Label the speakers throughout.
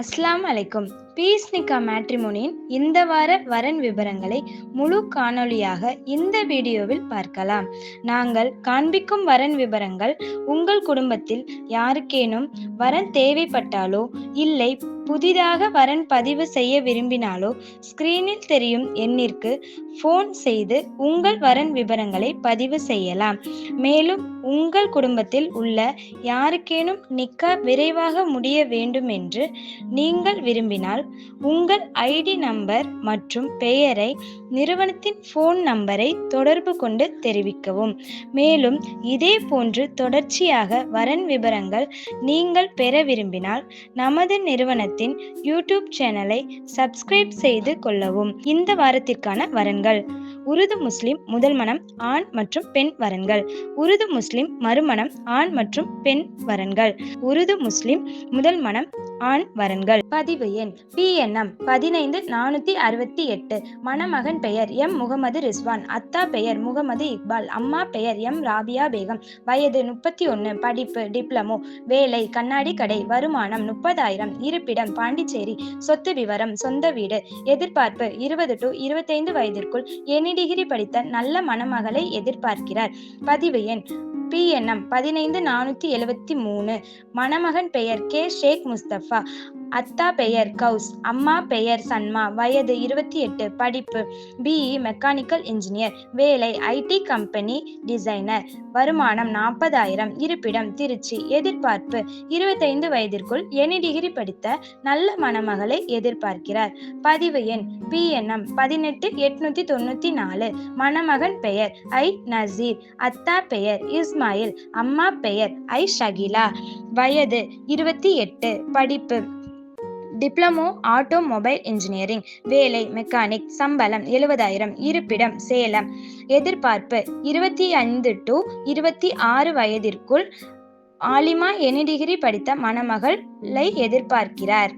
Speaker 1: அஸ்லாம் அலைக்கும். பீஸ் நிக்கா மேட்ரிமோனியின் இந்த வார வரன் விவரங்களை முழு காணொளியாக இந்த வீடியோவில் பார்க்கலாம். நாங்கள் காண்பிக்கும் வரன் விவரங்கள் உங்கள் குடும்பத்தில் யாருக்கேனும் வரன் தேவைப்பட்டாலோ இல்லை புதிதாக வரன் பதிவு செய்ய விரும்பினாலோ ஸ்கிரீனில் தெரியும் எண்ணிற்கு ஃபோன் செய்து உங்கள் வரன் விவரங்களை பதிவு செய்யலாம். மேலும் உங்கள் குடும்பத்தில் உள்ள யாருக்கேனும் நிக்கா விரைவாக முடிய வேண்டும் என்று நீங்கள் விரும்பினால் உங்கள் ஐடி நம்பர் மற்றும் பெயரை நிறுவனத்தின் ஃபோன் நம்பரை தொடர்பு கொண்டு தெரிவிக்கவும். மேலும் இதே போன்று தொடர்ச்சியாக வரன் விவரங்கள் நீங்கள் பெற விரும்பினால் நமது நிறுவனத்தின் யூடியூப் சேனலை சப்ஸ்கிரைப் செய்து கொள்ளவும். இந்த வாரத்திற்கான வரன்கள் உருது முஸ்லிம் முதல் மனம் ஆண் மற்றும் பெண் வரன்கள். உருது முஸ்லிம் மறுமணம் ஆண் மற்றும் பெண் வரன்கள். உருது முஸ்லிம் முதல் மனம் ஆண் வரன்கள். பதிவு எண். பிஎன்எம் பதினைந்து நானூத்தி அறுபத்தி எட்டு. மணமகன் பெயர் எம். முகமது ரிஸ்வான். அத்தா பெயர் முகமது இக்பால். அம்மா பெயர் எம். ராபியா பேகம். வயது முப்பத்தி ஒன்று படிப்பு டிப்ளமோ. வேலை கண்ணாடி கடை. வருமானம் முப்பதாயிரம். இருப்பிடம் பாண்டிச்சேரி. சொத்து விவரம் சொந்த வீடு. எதிர்பார்ப்பு இருபது டு இருபத்தைந்து வயதிற்குள் எனி டிகிரி படித்த நல்ல மணமகளை எதிர்பார்க்கிறார். பதிவு எண் பிஎன்எம் பதினைந்து நானூற்றி எழுவத்தி மூணு. மணமகன் பெயர் கே. ஷேக் முஸ்தபா. அத்தா பெயர் கவுஸ் அம்மா பெயர் சன்மா வயது இருபத்தி எட்டு படிப்பு பிஇ மெக்கானிக்கல் இன்ஜினியர் வேலை ஐடி கம்பெனி டிசைனர் வருமானம் நாற்பதாயிரம் இருப்பிடம் திருச்சி எதிர்பார்ப்பு இருபத்தைந்து வயதிற்குள் எனி டிகிரி படித்த நல்ல மணமகளை எதிர்பார்க்கிறார். பதிவு எண் பிஎன்எம் பதினெட்டு எட்நூத்தி தொண்ணூத்தி நாலு மணமகன் பெயர் ஐ நசீர் அத்தா பெயர் இஸ்மாயில் அம்மா பெயர் ஐ ஷகிலா வயது இருபத்தி எட்டு படிப்பு டிப்ளமோ ஆட்டோமொபைல் இன்ஜினியரிங் வேலை மெக்கானிக் சம்பளம் எழுபதாயிரம் இருப்பிடம் சேலம். எதிர்பார்ப்பு இருபத்தி ஐந்து டு இருபத்தி ஆறு வயதிற்குள் ஆலிமா எனி டிகிரி படித்த மணமகளை எதிர்பார்க்கிறார்.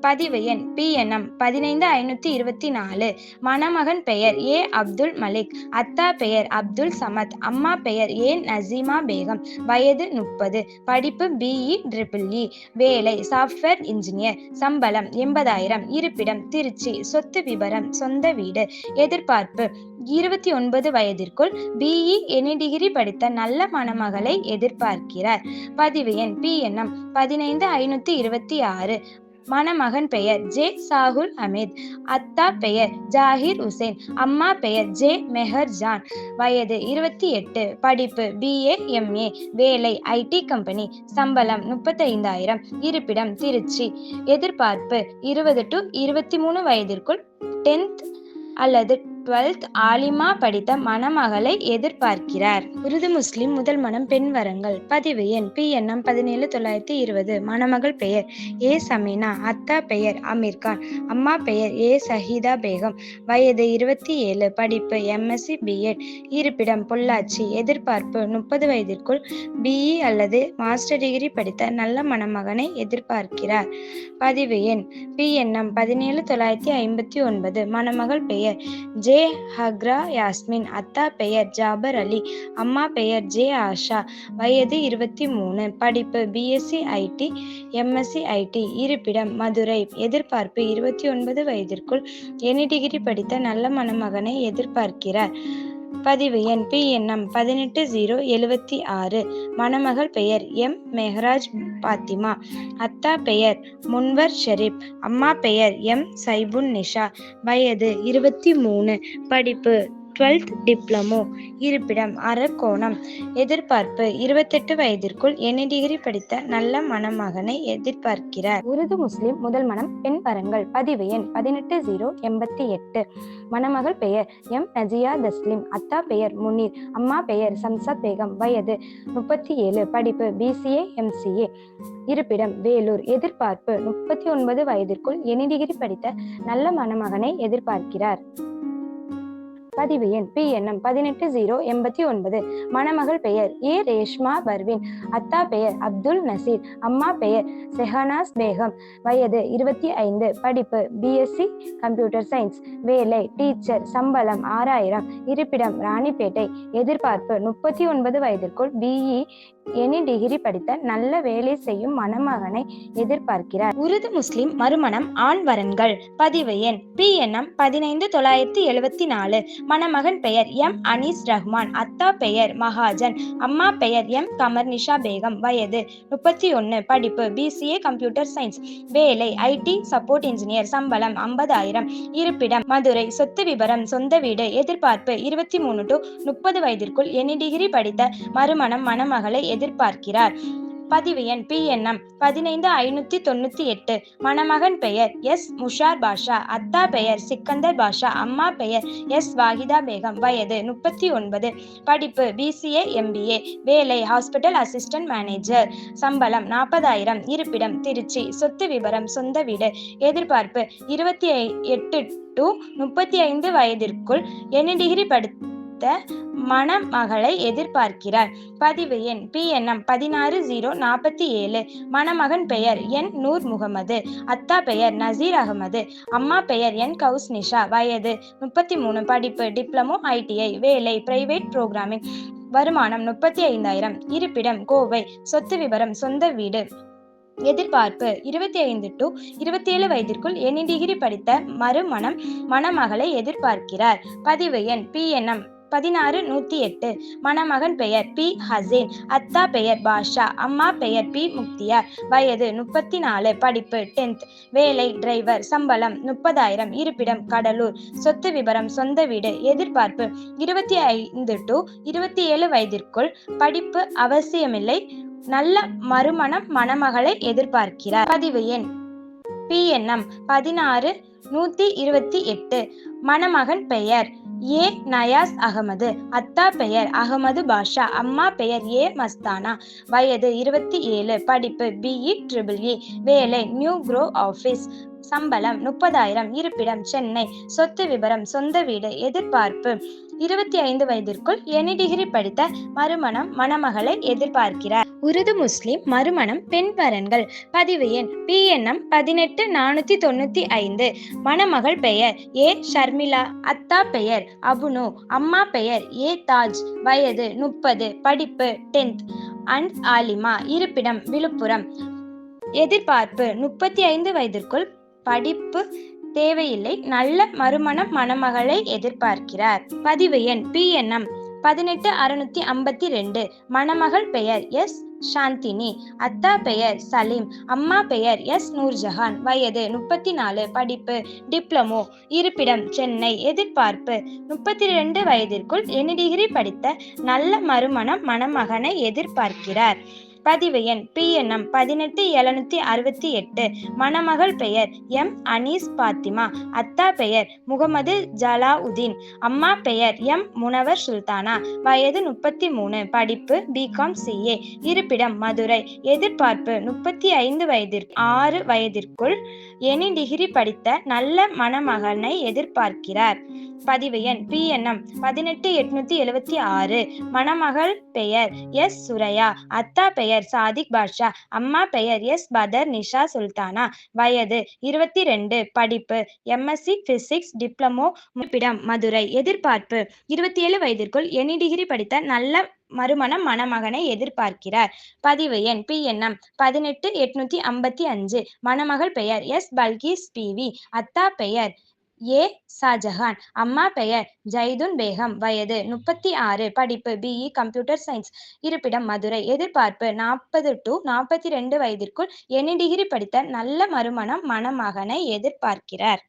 Speaker 1: பதிவு எண் பிஎன்எம் பதினைந்து ஐநூத்தி இருபத்தி நாலு. மணமகன் பெயர் ஏ அப்துல் மலிக். அத்தா பெயர் அப்துல் சமத். அம்மா பெயர் ஏ நசீமா பேகம். வயது முப்பது. படிப்பு பிஇ ட்ரிபிள் இ e. வேலை சாஃப்ட்வேர் இன்ஜினியர் சம்பளம் எண்பதாயிரம். இருப்பிடம் திருச்சி. சொத்து விபரம் சொந்த வீடு. எதிர்பார்ப்பு இருபத்தி ஒன்பது வயதிற்குள் பிஇ எனி டிகிரி படித்த நல்ல மணமகளை எதிர்பார்க்கிறார். பதிவு எண் பிஎன்எம் பதினைந்து ஐநூத்தி இருபத்தி ஆறு. மணமகன் பெயர் ஜே சாகுல் அமீத். அத்தா பெயர் ஜாகிர் உசேன். அம்மா பெயர் ஜே மெஹர் ஜான் வயது இருபத்தி எட்டு. படிப்பு பிஏ எம்ஏ வேலை ஐடி கம்பெனி சம்பளம் முப்பத்தைந்தாயிரம். இருப்பிடம் திருச்சி. எதிர்பார்ப்பு இருபது டு இருபத்தி மூணு வயதிற்குள் டென்த் அல்லது டுவெல்த் ஆலிமா படித்த மணமகளை எதிர்பார்க்கிறார். உருது முஸ்லிம் முதல் மனம் பெண் வரங்கள். பதிவு எண். பிஎன்எம் பதினேழு தொள்ளாயிரத்தி இருபது. மணமகள் பெயர். ஏ. சமீனா. அத்தா பெயர். அமீர் கான். அம்மா பெயர். ஏ. சஹீதா பேகம். வயது இருபத்தி ஏழு. படிப்பு எம்எஸ்சி பிஎட் இருப்பிடம் பொள்ளாச்சி. எதிர்பார்ப்பு முப்பது வயதிற்குள் பிஇ அல்லது மாஸ்டர் டிகிரி படித்த நல்ல மணமகனை எதிர்பார்க்கிறார். பதிவு எண். பிஎன்எம் பதினேழு தொள்ளாயிரத்தி ஐம்பத்தி ஒன்பது. மணமகள் பெயர். ஜே. ஹக்ரா யாஸ்மின் அத்தா பெயர் ஜாபர் அலி அம்மா பெயர் ஜே ஆஷா. வயது இருபத்தி மூணு படிப்பு பிஎஸ்சி ஐடி எம்எஸ்சி ஐடி இருப்பிடம் மதுரை. எதிர்பார்ப்பு இருபத்தி ஒன்பது வயதிற்குள் எனி டிகிரி படித்த நல்ல மணமகனை எதிர்பார்க்கிறார். பதிவு எண் பிஎன்எம் பதினெட்டு ஜீரோ எழுவத்தி ஆறு. மணமகள் பெயர் எம். மெஹராஜ் பாத்திமா. அத்தா பெயர் முன்வர் ஷெரீப். அம்மா பெயர் எம். சைபுன் நிஷா. வயது இருபத்தி மூணு. படிப்பு டுவெல்த் டிப்ளமோ இருப்பிடம் அரக்கோணம் எதிர்பார்ப்பு இருபத்தெட்டு வயதிற்குள் எனி டிகிரி படித்த நல்ல மணமகனை எதிர்பார்க்கிறார். உருது முஸ்லிம் முதல் மனம் பெண் வரங்கள் பதிவு எண் பதினெட்டு ஜீரோ எண்பத்தி எட்டு. மணமகள் பெயர் எம். நஜியா தஸ்லிம். அத்தா பெயர் முனீர். அம்மா பெயர் சம்சாத் பேகம். வயது முப்பத்தி ஏழு. படிப்பு பிசிஏ எம்சிஏ இருப்பிடம் வேலூர். எதிர்பார்ப்பு முப்பத்தி ஒன்பது வயதிற்குள் எனி டிகிரி படித்த நல்ல மணமகனை எதிர்பார்க்கிறார். பதிவு எண் பிஎன்எம் பதினெட்டு ஜீரோ எண்பத்தி ஒன்பது. மணமகள் பெயர் ஏ ரேஷ்மா பர்வின். அத்தா பெயர் அப்துல் நசீர். அம்மா பெயர் செஹனாஸ் பேகம். வயது இருபத்தி ஐந்து. படிப்பு பிஎஸ்சி கம்ப்யூட்டர் சயின்ஸ் வேலை டீச்சர் சம்பளம் ஆறாயிரம். இருப்பிடம் ராணிப்பேட்டை. எதிர்பார்ப்பு முப்பத்தி ஒன்பது வயதிற்குள் பிஇ எனி டிகிரி படித்த நல்ல வேலை செய்யும் மணமகனை எதிர்பார்க்கிறார். உருது முஸ்லிம் மறுமணம் ஆண் வரன்கள். பதிவு எண். பி எண்ணம் பதினைந்து தொள்ளாயிரத்தி எழுபத்தி நாலு. மணமகன் பெயர் எம். அனீஸ் ரஹ்மான். அத்தா பெயர் மகாஜன். அம்மா பெயர் எம். கமர் நிஷா பேகம். வயது முப்பத்தி ஒன்னு படிப்பு பிசிஏ கம்ப்யூட்டர் சயின்ஸ் வேலை ஐடி சப்போர்ட் இன்ஜினியர் சம்பளம் ஐம்பதாயிரம். இருப்பிடம் மதுரை. சொத்து விபரம். சொந்த வீடு. எதிர்பார்ப்பு இருபத்தி மூணு டு முப்பது வயதிற்குள் எனி டிகிரி படித்த மறுமணம் மணமகளை எதிர்பார்க்கிறார். பதிவு எண் பி என்எம் பதினைந்து ஐநூத்தி தொண்ணூத்தி எட்டு. மணமகன் பெயர் எஸ். முஷார் பாஷா. அத்தா பெயர் சிக்கந்தர் பாஷா. அம்மா பெயர் எஸ். வாகிதா பேகம். வயது முப்பத்தி ஒன்பது. படிப்பு பிசிஏ எம்பிஏ வேலை ஹாஸ்பிட்டல் அசிஸ்டன்ட் மேனேஜர். சம்பளம் நாற்பதாயிரம். இருப்பிடம் திருச்சி. சொத்து விவரம் சொந்த வீடு. எதிர்பார்ப்பு இருபத்தி எட்டு டு முப்பத்தி ஐந்து வயதிற்குள். என்ன டிகிரி படித்த மணமகளை எதிர்பார்க்கிறார். பதிவு எண் பிஎன்எம் பதினாறு ஜீரோ நாற்பத்தி ஏழு. மணமகன் பெயர் என் நூர் முகமது. அத்தா பெயர் நசீர் அகமது. அம்மா பெயர் என் கவுஸ் நிஷா. வயது முப்பத்தி மூணு. படிப்பு டிப்ளமோ ஐடிஐ வேலை பிரைவேட் புரோகிராமிங் வருமானம் முப்பத்தி ஐந்தாயிரம். இருப்பிடம் கோவை. சொத்து விவரம் சொந்த வீடு. எதிர்பார்ப்பு இருபத்தி ஐந்து டு இருபத்தி ஏழு வயதிற்குள் எனி டிகிரி படித்த மறுமணம் மணமகளை எதிர்பார்க்கிறார். பதிவு எண் பிஎன்எம் பதினாறு நூத்தி எட்டு. மணமகன் பெயர் பி. ஹசேன். அத்தா பெயர் பாஷா. அம்மா பெயர் பி. முக்தியார். வயது முப்பத்தி நாலு படிப்பு டென்த். வேலை டிரைவர். சம்பளம் முப்பதாயிரம். இருப்பிடம் கடலூர். சொத்து விபரம் சொந்த வீடு. எதிர்பார்ப்பு இருபத்தி ஐந்து டு இருபத்தி ஏழு வயதிற்குள் படிப்பு அவசியமில்லை. நல்ல மறுமணம் மணமகளை எதிர்பார்க்கிறார். பதிவு எண் பிஎன்எம் பதினாறு நூத்தி இருபத்தி எட்டு. மணமகன் பெயர் ஏ நயாஸ் அகமது அத்தா பெயர் அகமது பாஷா அம்மா பெயர் ஏ மஸ்தானா. வயது இருபத்தி ஏழு படிப்பு பிஇ ட்ரிபிள் இ வேலை நியூ குரோ ஆஃபீஸ் சம்பளம் முப்பதாயிரம் இருப்பிடம் சென்னை. சொத்து விபரம் சொந்த வீடு எதிர்பார்ப்பு. இருபத்தி ஐந்து வயதிற்குள் எனி டிகிரி படித்த மறுமணம் மணமகளை எதிர்பார்க்கிறார். உருது முஸ்லிம் மறுமணம் பெண் வரன்கள் பதிவு எண் பிஎன்எம் பதினெட்டு நானூத்தி தொண்ணூத்தி ஐந்து. மணமகள் பெயர் ஏ ஷர்மிளா. அத்தா பெயர் அபுனு. அம்மா பெயர் ஏ தாஜ். வயது முப்பது. படிப்பு டென்த். அண்ட் ஆலிமா இருப்பிடம் விழுப்புரம். எதிர்பார்ப்பு முப்பத்தி ஐந்து வயதிற்குள் படிப்பு தேவையில்லை. நல்ல மறுமணம் மணமகளை எதிர்பார்க்கிறார். பதிவு எண் பிஎன்எம் பதினெட்டு அறுநூத்தி ஐம்பத்தி ரெண்டு மணமகள் பெயர் எஸ். சாந்தினி. அத்தா பெயர் சலீம். அம்மா பெயர் எஸ். நூர்ஜஹான். வயது முப்பத்தி நாலு படிப்பு டிப்ளமோ. இருப்பிடம் சென்னை. எதிர்பார்ப்பு. முப்பத்தி ரெண்டு வயதிற்குள் என்ன டிகிரி படித்த நல்ல மறுமணம் மணமகனை எதிர்பார்க்கிறார். பதிவு எண் பிஎன்எம் பதினெட்டு எழுநூத்தி அறுபத்தி எட்டு. மணமகள் பெயர் எம் அனீஸ் பாத்திமா. அத்தா பெயர் முகமது ஜலாவுதீன். அம்மா பெயர் எம் முனவர் சுல்தானா. வயது முப்பத்தி மூணு. படிப்பு பிகாம் சிஏ இருப்பிடம் மதுரை. எதிர்பார்ப்பு முப்பத்தி ஐந்து வயதிற்கு ஆறு வயதிற்குள். எனி டிகிரி படித்த நல்ல மணமகனை எதிர்பார்க்கிறார். பதிவு எண் பிஎன்எம் பதினெட்டு எட்நூத்தி எழுவத்தி ஆறு. மணமகள் பெயர் எஸ் சுரையா. அத்தா பெயர் சாதிக் பாட்ஷா. அம்மா பெயர் எஸ் பதர் நிஷா சுல்தானா. வயது இருபத்தி ரெண்டு படிப்பு எம்எஸ்சி பிசிக்ஸ் டிப்ளமோ முப்பிடம் மதுரை. எதிர்பார்ப்பு இருபத்தி ஏழு வயதிற்குள் எனி டிகிரி படித்த நல்ல மறுமணம் மணமகனை எதிர்பார்க்கிறார். பதிவு எண் பி என்எம் பதினெட்டு எட்நூத்தி ஐம்பத்தி அஞ்சு. மணமகள் பெயர் எஸ் பல்கீஸ் பிவி அத்தா பெயர் ஏ ஷாஜஹான். அம்மா பெயர் ஜைதுன் பேகம். வயது முப்பத்தி ஆறு படிப்பு பிஇ கம்ப்யூட்டர் சயின்ஸ் இருப்பிடம் மதுரை. எதிர்பார்ப்பு நாற்பது டு நாற்பத்தி ரெண்டு வயதிற்குள் எனி டிகிரி படித்த நல்ல மறுமணம் மணமகனை எதிர்பார்க்கிறார்.